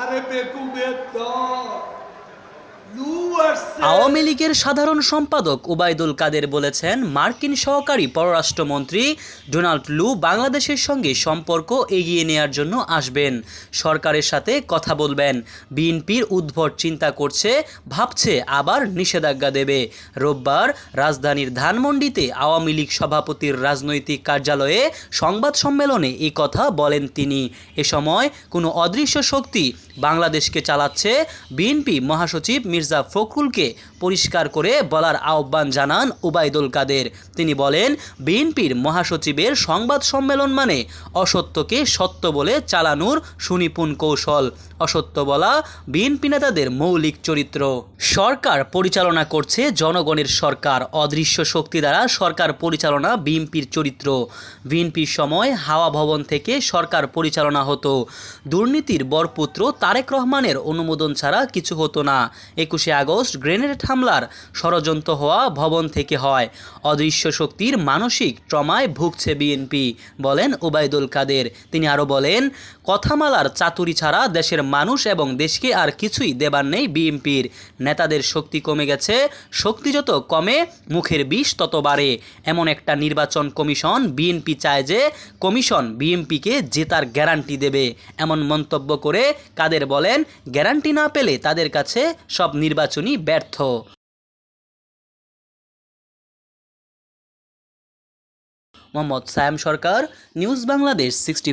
আরে বেকুবের দল। আওয়ামী লীগের সাধারণ সম্পাদক ওবায়দুল কাদের বলেছেন, মার্কিন সহকারী পররাষ্ট্রমন্ত্রী ডোনাল্ড লু বাংলাদেশের সঙ্গে সম্পর্ক এগিয়ে নেয়ার জন্য আসবেন। সরকারের সাথে কথা বলবেন। বিএনপির উদ্ভট চিন্তা করছে, ভাবছে, আবার নিষেধাজ্ঞা দেবে। রোববার রাজধানীর ধানমন্ডিতে আওয়ামী লীগ সভাপতির রাজনৈতিক কার্যালয়ে সংবাদ সম্মেলনে এই কথা বলেন তিনি। এ সময় কোনো অদৃশ্য শক্তি বাংলাদেশকে চালাচ্ছে, বিএনপি মহাসচিব মির্জা ফখরুলকে পরিষ্কার করে বলার আহ্বান জানান ওবায়দুল কাদের। তিনি বলেন, বিএনপির মহাসচিবের সংবাদ সম্মেলন মানে অসত্যকে সত্য বলে চালানোর সুনিপুণ কৌশল। অসত্য বলা বিএনপি নেতাদের মৌলিক চরিত্র। সরকার পরিচালনা করছে জনগণের সরকার। অদৃশ্য শক্তি দ্বারা সরকার পরিচালনা বিএনপির চরিত্র। বিএনপির সময় হাওয়া ভবন থেকে সরকার পরিচালনা হতো। দুর্নীতির বরপুত্র তারেক রহমানের অনুমোদন ছাড়া কিছু হতো না। একুশে আগস্ট গ্রেনেড হামলার ষড়যন্ত্র হওয়া ভবন থেকে হয়। অদৃশ্য শক্তির মানসিক ট্রমায় ভুগছে বিএনপি, বলেন ওবায়দুল কাদের। তিনি আরও বলেন, কথামালার চাতুরি ছাড়া দেশের মানুষ এবং দেশকে আর কিছুই দেবার নেই বিএনপির। নেতাদের শক্তি কমে গেছে, শক্তি যত কমে, মুখের বিষ তত বাড়ে। এমন একটা নির্বাচন কমিশন বিএনপি চায় যে, কমিশন বিএনপিকে জেতার গ্যারান্টি দেবে। এমন মন্তব্য করে কাদের বলেন, গ্যারান্টি না পেলে তাদের কাছে সব নির্বাচনী ব্যর্থ মোহাম্মদ সায়াম সরকার নিউজ বাংলাদেশ সিক্সটি